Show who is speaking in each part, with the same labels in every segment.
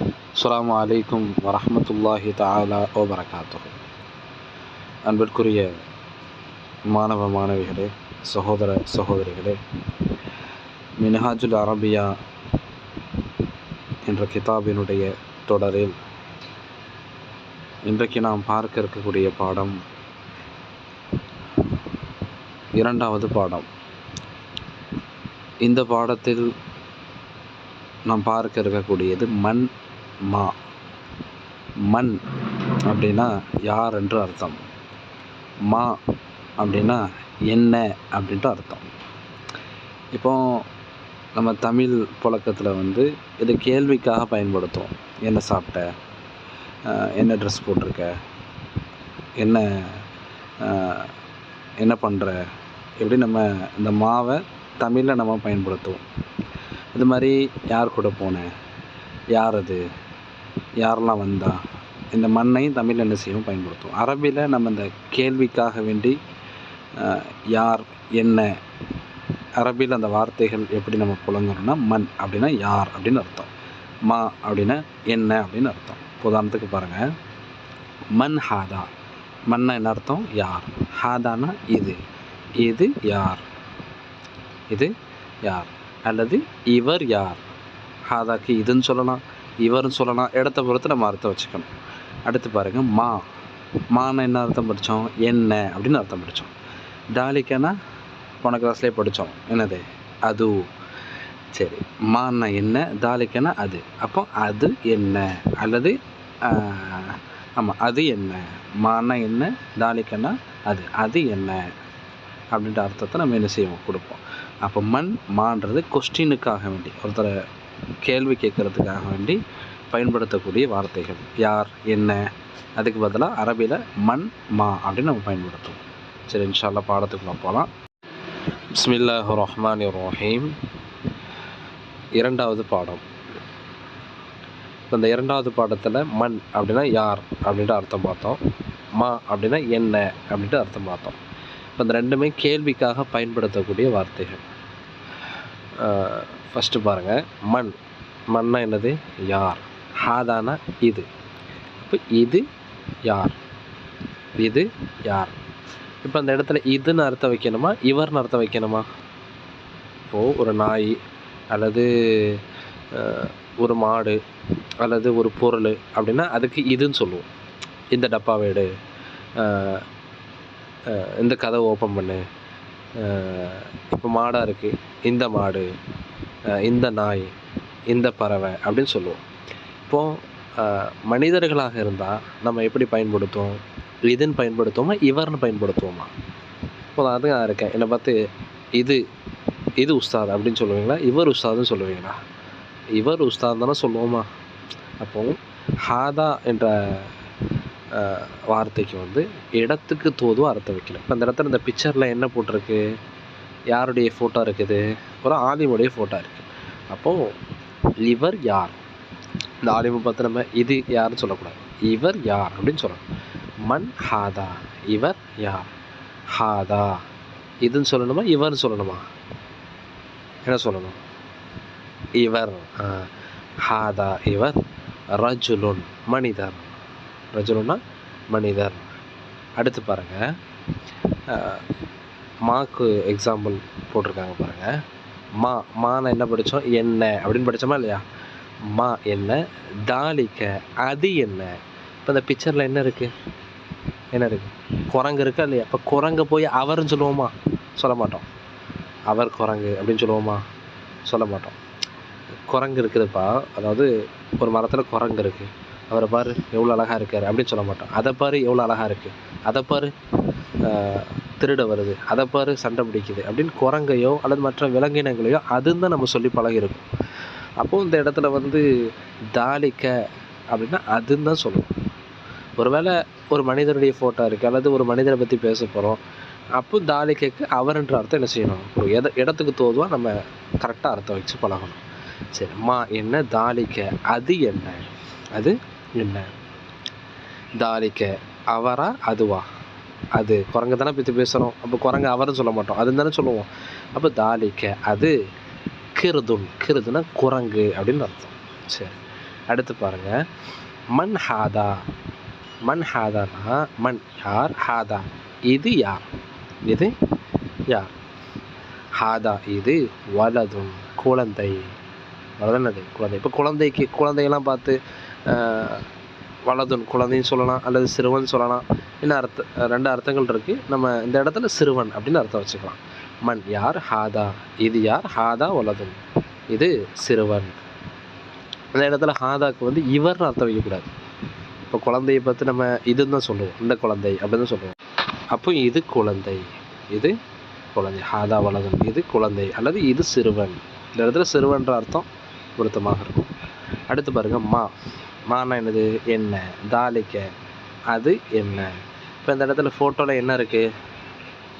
Speaker 1: அஸ்லாம் வலைக்கும் வரமத்துல்லாஹி தாலா வபரகாத்துஹு. அன்பிற்குரிய மாணவ மாணவிகளே சகோதர சகோதரிகளே மினஹாஜுல் அரபியா என்ற கிதாபினுடைய தொடரில் இன்றைக்கு நாம் பார்க்க இருக்கக்கூடிய பாடம் இரண்டாவது பாடம். இந்த பாடத்தில் நாம் பார்க்க இருக்கக்கூடியது மண் மா. மண் அப்படின்னா யார் என்று அர்த்தம். மா அப்படின்னா என்ன அப்படின்ட்டு அர்த்தம். இப்போ நம்ம தமிழ் புழக்கத்தில் வந்து இது கேள்விக்காக பயன்படுத்துவோம். என்ன சாப்பிட்ட? என்ன ட்ரெஸ் போட்டிருக்க? என்ன என்ன பண்ணுற எப்படி நம்ம இந்த மாவை தமிழில் நம்ம பயன்படுத்துவோம். இது மாதிரி யார் கூட போனேன் யார் அது? யாரெல்லாம் வந்தா இந்த மண்ணையும் தமிழ் என்ன செய்யவும் பயன்படுத்துவோம். அரபியில் நம்ம இந்த கேள்விக்காக வேண்டி யார் என்ன அரபியில் அந்த வார்த்தைகள் எப்படி நம்ம புழங்குறோம்னா மண் அப்படின்னா யார் அப்படின்னு அர்த்தம். மா அப்படின்னா என்ன அப்படின்னு அர்த்தம். உதாரணத்துக்கு பாருங்கள் மண் ஹாதா. மண்ணா என்ன அர்த்தம்? யார். ஹாதானா இது. இது யார். இது யார். அல்லது இவர் யார். ஹாதாக்கு இதுன்னு சொல்லலாம். இவர்னு சொல்லலாம். இடத்த பொறுத்து நம்ம அர்த்தம் வச்சுக்கணும். அடுத்து பாருங்கள் மா. மான்னு என்ன அர்த்தம் படித்தோம் என்ன அப்படின்னு அர்த்தம் படித்தோம் டாலிக்கனா போன கிளாஸ்லேயே படித்தோம் என்னது? அது. சரி. மான்னா என்ன? தாலிக்கனா அது. அப்போ அது என்ன? அல்லது ஆமாம் அது என்ன? மானா என்ன? தாலிக்கனா அது. அது என்ன? அப்படின்ற அர்த்தத்தை நம்ம என்ன செய்வோம்? கொடுப்போம். அப்போ மண் மான்றது கொஸ்டினுக்காக வேண்டி. ஒருத்தரை கேள்வி கேட்கறதுக்காக வேண்டி பயன்படுத்தக்கூடிய வார்த்தைகள். யார் என்ன? அதுக்கு பதிலாக அரபியில் மண் மா அப்படின்னு நம்ம பயன்படுத்துவோம். சரி இன்ஷால்லா பாடத்துக்குள்ள போகலாம் பிஸ்மில்லா ரஹ்மான் ரஹீம். இரண்டாவது பாடம். இப்போ இந்த இரண்டாவது பாடத்தில் மண் அப்படின்னா யார் அப்படின்ட்டு அர்த்தம் பார்த்தோம். மா அப்படின்னா என்ன அப்படின்ட்டு அர்த்தம் பார்த்தோம். இப்போ இந்த ரெண்டுமே கேள்விக்காக பயன்படுத்தக்கூடிய வார்த்தைகள். ஃபஸ்ட்டு பாருங்கள் மண். மண்ணா என்னது? யார். ஹாதானா இது. இப்போ இது யார்? இது யார்? இப்போ அந்த இடத்துல இதுன்னு அர்த்தம் வைக்கணுமா? இவர்னு அர்த்தம் வைக்கணுமா? இப்போது ஒரு நாய் அல்லது ஒரு மாடு அல்லது ஒரு பொருள் அப்படின்னா அதுக்கு இதுன்னு சொல்லுவோம். இந்த டப்பாவை எடு. இந்த கதவை ஓப்பன் பண்ணு. இப்போ மாடாக இருக்குது இந்த மாடு. இந்த நாய் இந்த பறவை அப்படின்னு சொல்லுவோம். இப்போது மனிதர்களாக இருந்தால் நம்ம எப்படி பயன்படுத்துவோம்? இதுன்னு பயன்படுத்துவோமா? இவர்னு பயன்படுத்துவோமா? இப்போ நான் அதுங்க இருக்கேன். என்னை பார்த்து இது இது உஸ்தாத் அப்படின்னு சொல்லுவீங்களா? இவர் உஸ்தாதுன்னு சொல்லுவீங்களா? இவர் உஸ்தாத் தானே சொல்லுவோமா? அப்போ ஹாதா என்ற வார்த்தைக்கு வந்து இடத்துக்கு தோதும் அர்த்தம் வைக்கல. இப்போ அந்த இடத்துல இந்த பிக்சரில் என்ன போட்டிருக்கு? யாருடைய ஃபோட்டோ இருக்குது? ஒரு ஆலிமுடைய ஃபோட்டோ இருக்குது அப்போது இவர் யார்? இந்த ஆலிமை பார்த்து நம்ம இது யாருன்னு சொல்லக்கூடாது. இவர் யார் அப்படின்னு சொல்லணும். மண் ஹாதா. இவர் யார்? ஹாதா. இதுன்னு சொல்லணுமா? இவர்னு சொல்லணுமா? என்ன சொல்லணும்? இவர். ஹாதா. இவர் ரஜுலுன். மனிதர். ரஜுலுன்னா மனிதர். அடுத்து பாருங்க. மாக்கு எக்ஸாம்பிள் போட்டிருக்காங்க பாருங்க. மா மானா என்ன படித்தோம் என்ன. அப்படின்னு படித்தோமா இல்லையா? மா என்ன தாலிக்க அது என்ன. இப்போ இந்த பிக்சரில் என்ன இருக்குது என்ன இருக்குது குரங்கு இருக்கா இல்லையா? இப்போ குரங்கு போய் அவர்னு சொல்லுவோமா? சொல்ல மாட்டோம். அவர் குரங்கு அப்படின்னு சொல்லுவோமா? சொல்ல மாட்டோம். குரங்கு இருக்குதுப்பா. அதாவது ஒரு மரத்தில் குரங்கு இருக்குது அவரை பாரு எவ்வளோ அழகாக இருக்கார் அப்படின்னு சொல்ல மாட்டோம். அதை பாரு எவ்வளோ அழகாக இருக்குது அதை பாரு திருட வருது. அதை பாரு சண்டை பிடிக்குது. அப்படின்னு குரங்கையோ அல்லது மற்ற விலங்கினங்களையோ அதுன்னு தான் நம்ம சொல்லி பழகிருக்கும் அப்போது இந்த இடத்துல வந்து தாலிக்க அப்படின்னா அதுன்னு தான் சொல்லுவோம். ஒருவேளை ஒரு மனிதனுடைய ஃபோட்டோ இருக்குது அல்லது ஒரு மனிதரை பற்றி பேச போகிறோம் அப்போ தாலிக்கைக்கு அவர்ன்ற அர்த்தம் என்ன செய்யணும்? ஒரு எத இடத்துக்கு தோதுவாக நம்ம கரெக்டாக அர்த்தம் வச்சு பழகணும். சரி மா என்ன தாலிக்க? அது என்ன? அது என்ன? தாலிக்க அவரா அதுவா? அது குரங்கு தானே பற்றி பேசுகிறோம் அப்போ குரங்கு அவரும் சொல்ல மாட்டோம். அதுன்னு தானே சொல்லுவோம். அப்போ தாலிக்க அது கிருதுன். கிருதுனா குரங்கு அப்படின்னு அர்த்தம். சரி. அடுத்து பாருங்க. மண் ஹாதா. மண் ஹாதானா? மண். யார்? ஹாதா. இது யார்? இது யார்? ஹாதா. இது வலதும் குழந்தை. வலதுனது குழந்தை. இப்போ குழந்தைக்கு குழந்தையெல்லாம் பார்த்து வலதுன் குழந்தைன்னு சொல்லலாம் அல்லது சிறுவன் சொல்லலாம். இன்னும் அர்த்த ரெண்டு அர்த்தங்கள் இருக்குது நம்ம இந்த இடத்துல சிறுவன் அப்படின்னு அர்த்தம் வச்சுக்கலாம். மண் யார்? ஹாதா. இது யார்? ஹாதா வலதுன் இது சிறுவன். இந்த இடத்துல ஹாதாக்கு வந்து இவர்னு அர்த்தம் வைக்கக்கூடாது. இப்போ குழந்தையை பார்த்து நம்ம இதுன்னு தான் சொல்லுவோம். இந்த குழந்தை அப்படின்னு தான் சொல்லுவோம். அப்போ இது குழந்தை. இது குழந்தை. ஹாதா வலதுன் இது குழந்தை. அல்லது இது சிறுவன். இந்த இடத்துல சிறுவன்ற அர்த்தம் பொருத்தமாக இருக்கும். அடுத்து பாருங்க மா. மானா என்னது? என்ன? தாலிக்க. அது என்ன? இப்போ இந்த இடத்துல ஃபோட்டோவில் என்ன இருக்குது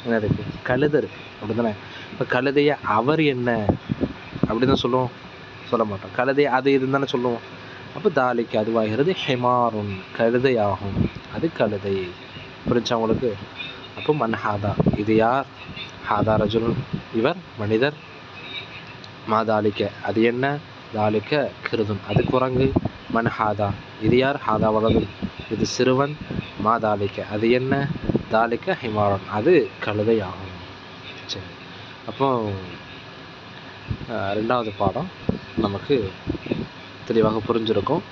Speaker 1: என்ன இருக்குது கழுதை இருக்குது அப்படி தானே இப்போ கழுதையை அவர் என்ன? அப்படின்னு தான் சொல்லுவோம். சொல்ல மாட்டோம். கழுதை அது இதுன்னு தானே சொல்லுவோம். அப்போ தாலிக்கு அதுவாகிறது ஹெமாரும் கழுதை ஆகும் அது கழுதை. புரிஞ்சா உங்களுக்கு? அப்போ மன் ஹாதா. இது யார்? ஹாதா ரஜுல் இவர் மனிதர். மாதாலிக்க அது என்ன? தாலிக்க கிருதும் அது குரங்கு. மன் ஹாதா. இது யார்? ஹாதா வலதுன் இது சிறுவன். மா தாலிக்க. அது என்ன? தாலிக்க ஹிமாரன். அது கழுதை ஆகும் சரி. அப்போ அஹ், ரெண்டாவது பாடம் நமக்கு தெளிவாக புரிஞ்சிருக்கும்.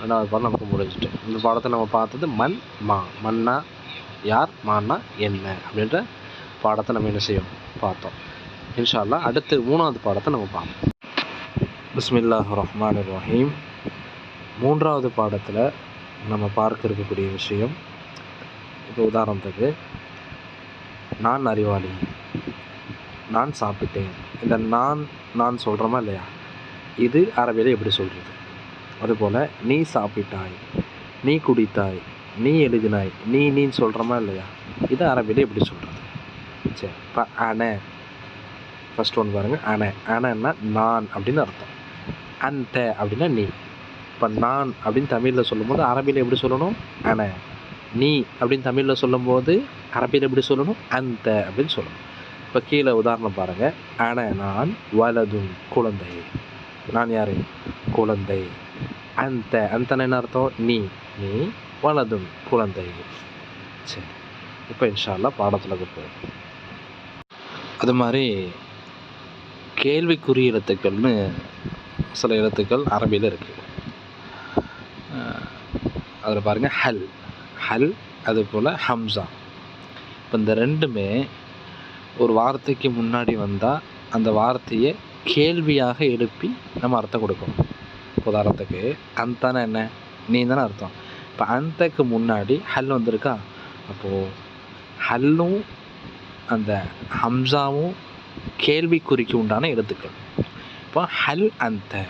Speaker 1: ரெண்டாவது பாடம் நமக்கு முடிஞ்சிட்டு. இந்த பாடத்தை நம்ம பார்த்தது மண் மா. மண்ணா யார்? மான்னா என்ன? அப்படின்ற பாடத்தை நம்ம என்ன செய்யும் பார்த்தோம். இன்ஷால்லா அடுத்து மூணாவது பாடத்தை நம்ம பார்ப்போம். பிஸ்மில்லாஹ் ரஹ்மான் ரஹீம். மூன்றாவது பாடத்தில் நம்ம பார்க்க இருக்கக்கூடிய விஷயம் இப்போ உதாரணத்துக்கு நான் அறிவாளி. நான் சாப்பிட்டேன். இந்த நான் நான் சொல்கிறோமா இல்லையா? இது அரபியில் எப்படி சொல்கிறது அதுபோல் நீ சாப்பிட்டாய். நீ குடித்தாய். நீ எழுதினாய். நீ நீன்னு சொல்கிறோமா இல்லையா? இது அரபியில் எப்படி சொல்கிறது சரி இப்போ அணை ஃபர்ஸ்ட் ஒன்று பாருங்கள் அணை அணைன்னா நான் அப்படின்னு அர்த்தம். அந்த அப்படின்னா நீ. இப்போ நான் அப்படின்னு தமிழில் சொல்லும்போது அரபியில் எப்படி சொல்லணும்? அன. நீ அப்படின்னு தமிழில் சொல்லும்போது அரபியில் எப்படி சொல்லணும்? அந்த அப்படின்னு சொல்லணும். இப்போ கீழே உதாரணம் பாருங்கள் அன நான் வலதும் குழந்தை. நான் யார்? குழந்தை. அந்த அந்த என்ன அர்த்தம்? நீ நீ வலதும் குழந்தை. சரி. இப்போ இன்ஷால்லா பாடத்தில் போகும் அது மாதிரி கேள்விக்குறி எழுத்துக்கள்னு சில எழுத்துக்கள் அரபியில் இருக்குது அதில் பாருங்கள் ஹல். ஹல் அது போல் ஹம்சா. இப்போ இந்த ரெண்டுமே ஒரு வார்த்தைக்கு முன்னாடி வந்தால் அந்த வார்த்தையை கேள்வியாக எழுப்பி நம்ம அர்த்தம் கொடுக்கணும். உதாரணத்துக்கு அந்தான என்ன? நீ தானே அர்த்தம். இப்போ அந்தக்கு முன்னாடி ஹல் வந்திருக்கா? அப்போது ஹல்லும் அந்த ஹம்சாவும் கேள்விக்குறிக்கு உண்டான எழுத்துக்கள். இப்போ ஹல் அந்த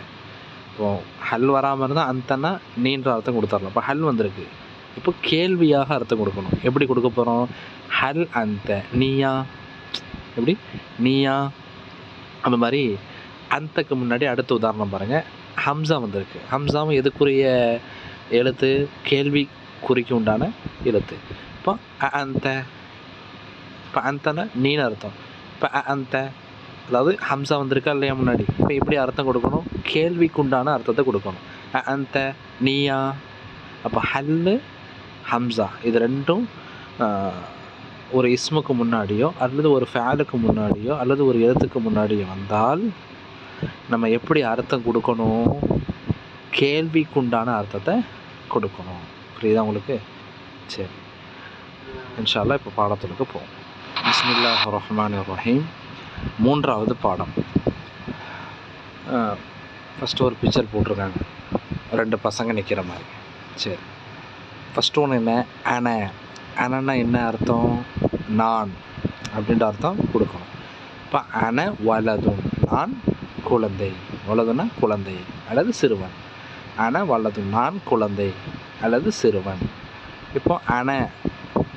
Speaker 1: இப்போ ஹல் வராமல் இருந்தால் அந்தன்னா நீன்ற அர்த்தம் கொடுத்துடலாம். இப்போ ஹல் வந்திருக்கு. இப்போ கேள்வியாக அர்த்தம் கொடுக்கணும். எப்படி கொடுக்க போகிறோம் ஹல் அந்த நீயா? எப்படி? நீயா? அந்த மாதிரி அந்தக்கு முன்னாடி அடுத்த உதாரணம் பாருங்கள் ஹம்சா வந்திருக்கு. ஹம்சாவும் எதுக்குரிய எழுத்து? கேள்வி குறிக்கு உண்டான எழுத்து. இப்போ அந்த இப்போ அந்தன நீன்னு அர்த்தம். இப்போ அந்த அதாவது ஹம்சா வந்திருக்கா இல்லையா முன்னாடி? இப்போ எப்படி அர்த்தம் கொடுக்கணும்? கேள்விக்குண்டான அர்த்தத்தை கொடுக்கணும். அந்த நீயா அப்போ ஹல்லு ஹம்சா. இது ரெண்டும் ஒரு இஸ்முக்கு முன்னாடியோ அல்லது ஒரு ஃபேலுக்கு முன்னாடியோ அல்லது ஒரு எழுத்துக்கு முன்னாடியோ வந்தால் நம்ம எப்படி அர்த்தம் கொடுக்கணும்? கேள்விக்குண்டான அர்த்தத்தை கொடுக்கணும். புரியுதா உங்களுக்கு? சரி. இன்ஷால்லா இப்போ பாடத்துக்கு போவோம். பிஸ்மில்லாஹ் ரஹ்மான் ரஹீம். மூன்றாவது பாடம். ஃபஸ்ட்டு ஒரு பிக்சர் போட்டிருக்காங்க. ரெண்டு பசங்க நிற்கிற மாதிரி. சரி. ஃபஸ்ட்டு ஒன்று என்ன? அன அனன்னா என்ன அர்த்தம்? நான். அப்படின்ற அர்த்தம் கொடுக்கணும். இப்போ அன வலதும் நான் குழந்தை. வலதுன்னா குழந்தை அல்லது சிறுவன். அன வலதும் நான் குழந்தை அல்லது சிறுவன். இப்போ அன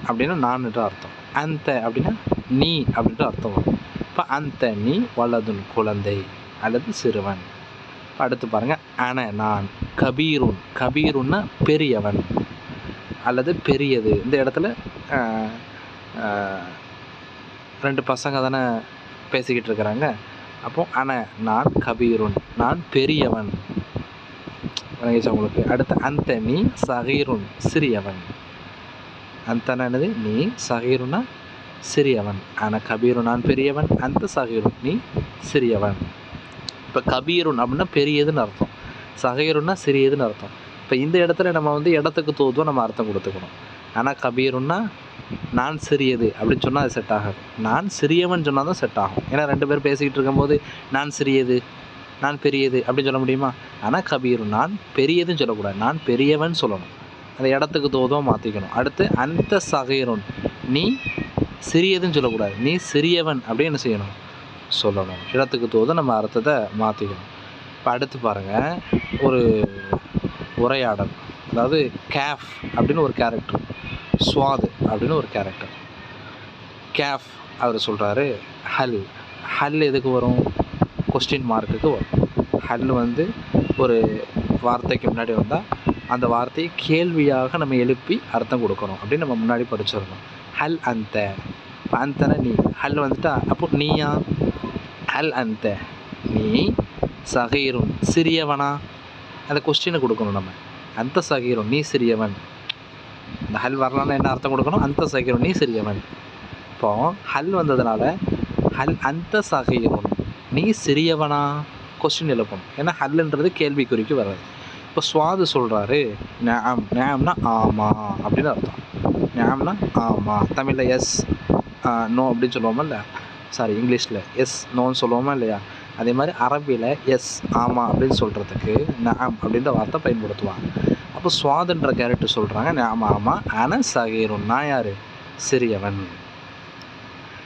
Speaker 1: அப்படின்னா நான்ன்ற அர்த்தம். அந்த அப்படின்னா நீ அப்படின்ற அர்த்தம் வரும். இப்போ அந்த நீ வலதுன் குழந்தை அல்லது சிறுவன். அடுத்து பாருங்கள் அன நான் கபீருன். கபீருன்னா பெரியவன் அல்லது பெரியது. இந்த இடத்துல ரெண்டு பசங்க தானே பேசிக்கிட்டு இருக்கிறாங்க. அப்போ அன நான் கபீருன். நான் பெரியவன். உங்களுக்கு? அடுத்து அந்த நீ சகீருன் சிறியவன். அந்த என்னது? நீ சகீருன்னா சிறியவன். ஆனால் கபீரு நான் பெரியவன். அந்த சகீருன் நீ சிறியவன். இப்போ கபீருன் அப்படின்னா பெரியதுன்னு அர்த்தம். சகீருன்னா சிறியதுன்னு அர்த்தம். இப்போ இந்த இடத்துல நம்ம வந்து இடத்துக்கு தோதும் நம்ம அர்த்தம் கொடுத்துக்கணும். ஆனால் கபீருன்னா நான் சிறியது அப்படின்னு சொன்னால் அது செட் ஆகாது. நான் சிறியவன் சொன்னால் தான் செட் ஆகும். ஏன்னா ரெண்டு பேரும் பேசிக்கிட்டு இருக்கும்போது நான் சிறியது நான் பெரியது அப்படின்னு சொல்ல முடியுமா? ஆனால் கபீர் நான் பெரியதுன்னு சொல்லக்கூடாது. நான் பெரியவன் சொல்லணும். அந்த இடத்துக்கு தோதும் மாற்றிக்கணும் அடுத்து அந்த சகீருன் நீ சிறியதுன்னு சொல்லக்கூடாது. நீ சிறியவன் அப்படின்னு என்ன செய்யணும்? சொல்லணும். இடத்துக்கு தோது நம்ம அர்த்தத்தை மாற்றிக்கணும் இப்போ அடுத்து பாருங்கள் ஒரு உரையாடல். அதாவது கேஃப் அப்படின்னு ஒரு கேரக்டர் ஸ்வாது அப்படின்னு ஒரு கேரக்டர் கேஃப் அவர் சொல்கிறாரு ஹல் ஹல் எதுக்கு வரும்? கொஸ்டின் மார்க்குக்கு வரும். ஹல் வந்து ஒரு வார்த்தைக்கு முன்னாடி வந்தால் அந்த வார்த்தையை கேள்வியாக நம்ம எழுப்பி அர்த்தம் கொடுக்கணும் அப்படின்னு நம்ம முன்னாடி படிச்சிருந்தோம் ஹல் அந்த இப்போ அந்தன நீ ஹல் வந்துட்டா؟ அப்போ நீயா? ஹல் அந்த நீ சகீரும் சிறியவனா? அந்த கொஸ்டினை கொடுக்கணும் நம்ம. அந்த சகீரும் நீ சிறியவன். இந்த ஹல் வரலான்னு என்ன அர்த்தம் கொடுக்கணும்? அந்த சகீரும் நீ சிறியவன். இப்போ ஹல் வந்ததுனால ஹல் அந்த சகீரும் நீ சிறியவனா? கொஸ்டின் எழுப்பணும். ஏன்னா ஹல்லுன்றது கேள்விக்குறிக்கு வராது இப்போ சுவாது சொல்கிறாரு நேம் நேம்னா ஆமாம் அப்படின்னு அர்த்தம். ஞாபகம்னா ஆமாம் தமிழில் எஸ் நோ அப்படின்னு சொல்லுவோமா இல்லை சாரி இங்கிலீஷில். எஸ் நோன்னு சொல்லுவோமா இல்லையா? அதே மாதிரி அரபியில் எஸ் ஆமாம் அப்படின்னு சொல்கிறதுக்கு நாம் அப்படின்ற வார்த்தை பயன்படுத்துவாங்க. அப்போ சுவாதுன்ற கேரக்டர் சொல்கிறாங்க நாம் ஆமாம் ஆனால் சகீரும் நான் யார்? சிறியவன்.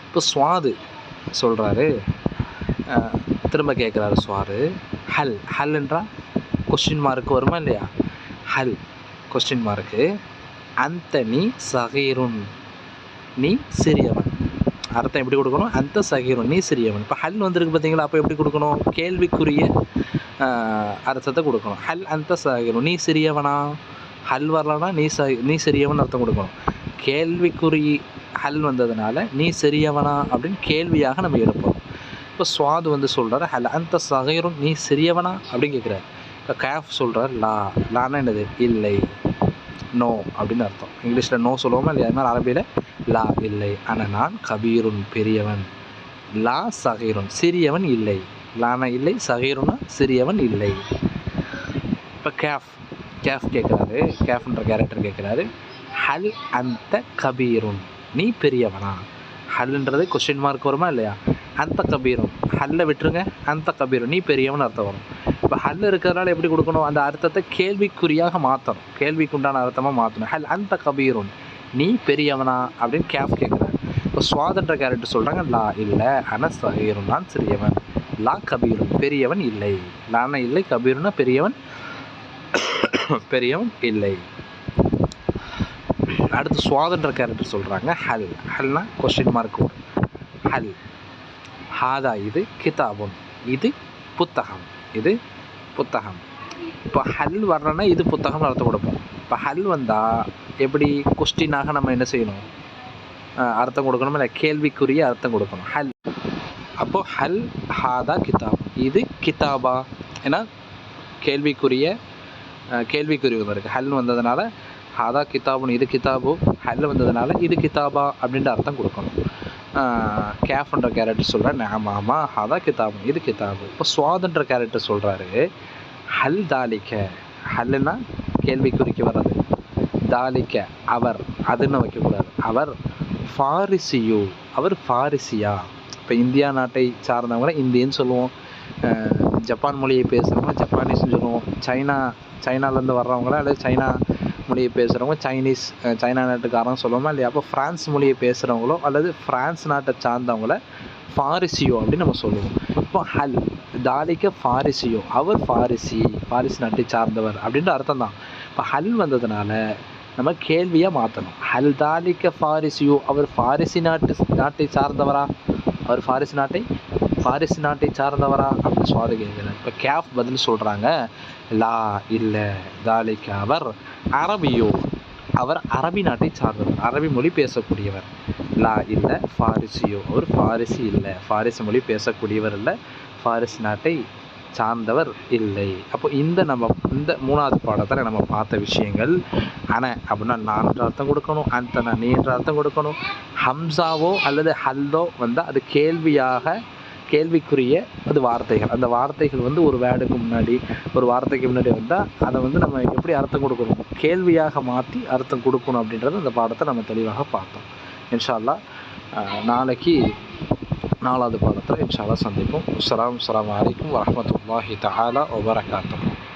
Speaker 1: இப்போ சுவாது சொல்கிறாரு திரும்ப கேட்குறாரு சுவாரு ஹல் ஹல்ன்றா கொஸ்டின் மார்க் வருமா இல்லையா? ஹல் கொஸ்டின் மார்க்கு அந்த நீ சகீருன். நீ சிறியவன். அர்த்தம் எப்படி கொடுக்கணும்? அந்த சகீரும் நீ சிறியவன். இப்போ ஹல் வந்திருக்கு பார்த்தீங்களா அப்போ எப்படி கொடுக்கணும்? கேள்விக்குரிய அர்த்தத்தை கொடுக்கணும். ஹல் அந்த சகீரும் நீ சிறியவனா? ஹல் வரலனா நீ ச நீ சிறியவன் அர்த்தம் கொடுக்கணும். கேள்விக்குறி ஹல் வந்ததுனால நீ சிறியவனா அப்படின்னு கேள்வியாக நம்ம எடுப்போம் இப்போ சுவாது வந்து சொல்கிறார் ஹல் அந்த சகீரும் நீ சிறியவனா? அப்படின்னு கேட்குறாரு இப்போ கேஃப் சொல்கிறார் லா. லான்னா என்னது? இல்லை. நோ அப்படின்னு அர்த்தம். இங்கிலீஷில் நோ சொல்லுவோமா இல்லையா? அது மாதிரி அரபியில் லா இல்லை ஆனால் நான் கபீருன் பெரியவன். லா சகீருன் சிறியவன் இல்லை. லானா இல்லை சகீருனா சிறியவன் இல்லை. இப்போ கேஃப் கேஃப் கேட்குறாரு கேஃப்ன்ற கேரக்டர் கேட்குறாரு ஹல் அந்த கபீருன் நீ பெரியவனா? ஹல்ன்றது கொஸ்டின் மார்க் வருமா இல்லையா? அந்த கபீரும் ஹல்ல விட்டுருங்க. அந்த கபீரும் நீ பெரியவன் அர்த்தம் வரும். இப்போ ஹல் இருக்கிறதுனால எப்படி கொடுக்கணும்? அந்த அர்த்தத்தை கேள்விக்குறியாக மாற்றணும் கேள்விக்கு உண்டான அர்த்தமாக மாற்றணும் ஹல் அந்த கபீரும் நீ பெரியவனா அப்படின்னு கேஃப் கேட்குறாரு இப்போ சுவாதன்ற கேரக்டர் சொல்கிறாங்க லா இல்லை ஆனால் சகீரும் நான் சிறியவன். லா கபீரும் பெரியவன் இல்லை. லான இல்லை கபீருனா பெரியவன். பெரியவன் இல்லை. அடுத்து சுவாதன்ற கேரக்டர் சொல்கிறாங்க ஹல். ஹல்னா கொஸ்டின் மார்க் ஹல். ஹாதா இது கிதாபுன். இது புத்தகம். இது புத்தகம். இப்போ ஹல் வர்றனா இது புத்தகம்னு அர்த்தம் கொடுப்போம். இப்போ ஹல் வந்தால் எப்படி கொஸ்டினாக நம்ம என்ன செய்யணும்? அர்த்தம் கொடுக்கணும்? இல்லை கேள்விக்குரிய அர்த்தம் கொடுக்கணும். ஹல். அப்போது ஹல் ஹாதா கிதாப். இது கிதாபா. ஏன்னா கேள்விக்குரிய கேள்விக்குரிய ஒன்று இருக்குது ஹல் வந்ததுனால ஹாதா கிதாபுன்னு இது கிதாபு ஹல் வந்ததுனால இது கிதாபா அப்படின்ற அர்த்தம் கொடுக்கணும். கேஃப்ன்ற கேரக்டர் சொல்கிறேன் ஆமாம் ஆமாம் அதான் கிதாபு இது கிதாபு. இப்போ சுவாதன்ற கேரக்டர் சொல்கிறாரு ஹல் தாலிக்க ஹல்லுன்னா கேள்விக்குறிக்கு வர்றது. தாலிக்க அவர் அதுன்னு வைக்கக்கூடாது. அவர் ஃபாரிசியு அவர் ஃபாரிசியா. இப்போ இந்தியா நாட்டை சார்ந்தவங்கள இந்தியன்னு சொல்லுவோம். ஜப்பான் மொழியை பேசுகிறவங்க ஜப்பானீஸ்னு சொல்லுவோம். சைனா சைனாலேருந்து வர்றவங்கள அல்லது சைனா மொழியை பேசுகிறவங்க சைனீஸ் சைனா நாட்டுக்காரன் சொல்லுவோமா இல்லையா? அப்போ ஃப்ரான்ஸ் மொழியை பேசுகிறவங்களோ அல்லது ஃப்ரான்ஸ் நாட்டை சார்ந்தவங்கள ஃபாரிசியோ அப்படின்னு நம்ம சொல்லுவோம். இப்போ ஹல் தாலிக்க ஃபாரிசியோ அவர் ஃபாரிசி ஃபாரிஸ் நாட்டை சார்ந்தவர் அப்படின்ற அர்த்தம் தான். இப்போ ஹல் வந்ததுனால நம்ம கேள்வியாக மாற்றணும் ஹல் தாலிக்க ஃபாரிசியோ அவர் ஃபாரிசி நாட்டு நாட்டை சார்ந்தவரா? அவர் ஃபாரிசி நாட்டை ஃபாரிஸ் நாட்டை சார்ந்தவரா? அப்படின்னு சுவாதி கேட்குறாரு. இப்போ கேஃப் பதில் சொல்கிறாங்க லா இல்லை தாலிக்கு அவர் அரபியோ. அவர் அரபி நாட்டை சார்ந்தவர். அரபி மொழி பேசக்கூடியவர். லா இல்லை ஃபாரிசியோ அவர் ஃபாரிசி இல்லை. ஃபாரிசி மொழி பேசக்கூடியவர் இல்லை. ஃபாரிஸ் நாட்டை சார்ந்தவர் இல்லை. அப்போ இந்த நம்ம இந்த மூணாவது பாடத்தில் நம்ம பார்த்த விஷயங்கள் அன அப்படின்னா நான்கு அர்த்தம் கொடுக்கணும் அந்த நீ அர்த்தம் கொடுக்கணும். ஹம்சாவோ அல்லது ஹல்லோ வந்தால் அது கேள்வியாக கேள்விக்குரிய அது வார்த்தைகள். அந்த வார்த்தைகள் வந்து ஒரு வேர்டுக்கு முன்னாடி ஒரு வார்த்தைக்கு முன்னாடி வந்தால் அதை வந்து நம்ம எப்படி அர்த்தம் கொடுக்கணும்? கேள்வியாக மாற்றி அர்த்தம் கொடுக்கணும் அப்படின்றத அந்த பாடத்தை நம்ம தெளிவாக பார்த்தோம். இன்ஷா அல்லாஹ் நாளைக்கு நாலாவது பாடத்தில் இன்ஷால்லா சந்திப்போம். அஸ்ஸலாமு அஸ்ஸலாமு அலைக்கும் வரமத்துல்லாஹி தஹாலா ஒபரகாத்தம்